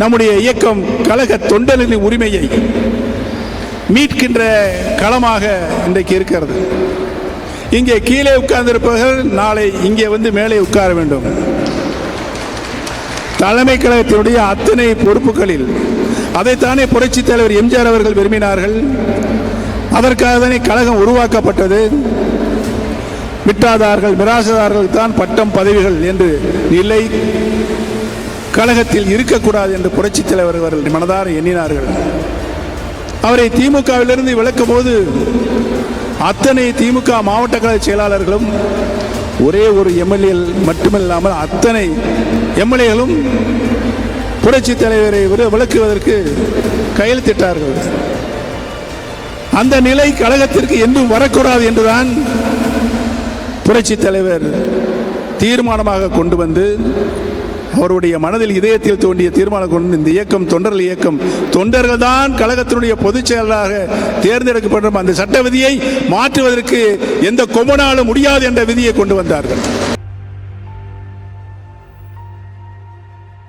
நம்முடைய இயக்கம் கழக தொண்டர்களின் உரிமையை மீட்கின்ற களமாக இன்றைக்கு இருக்கிறது. இங்கே கீழே உட்கார்ந்திருப்பவர்கள் நாளை இங்கே வந்து மேலே உட்கார வேண்டும். தலைமை கழகத்தினுடைய அத்தனை பொறுப்புகளில் அதைத்தானே புரட்சித் தலைவர் எம்ஜிஆர் அவர்கள் விரும்பினார்கள். அதற்காக தானே கழகம் உருவாக்கப்பட்டது. மிட்டாதார்கள் மிராசதார்கள் தான் பட்டம் பதவிகள் என்று நிலை கழகத்தில் இருக்கக்கூடாது என்று புரட்சித் தலைவர் அவர்கள் மனதார எண்ணினார்கள். அவரை திமுகவிலிருந்து விளக்கும் போது அத்தனை திமுக மாவட்ட கழக செயலாளர்களும் ஒரே ஒரு எம்எல்ஏ மட்டுமில்லாமல் அத்தனை எம்எல்ஏகளும் புரட்சி தலைவரை விளக்குவதற்கு கையெழுத்திட்டார்கள். அந்த நிலை கழகத்திற்கு என்றும் வரக்கூடாது என்றுதான் புரட்சி தலைவர் தீர்மானமாக கொண்டு வந்து அவருடைய மனதில் இதயத்தில் தோண்டிய தீர்மானம் கொண்டு இந்த இயக்கம் தொண்டர்கள் இயக்கம் தொண்டர்கள் தான் கழகத்தினுடைய பொதுச் செயலராக தேர்ந்தெடுக்கப்படும் அந்த சட்ட விதியை மாற்றுவதற்கு எந்த கொம்பனாலும் முடியாது என்ற விதியை கொண்டு வந்தார்கள்.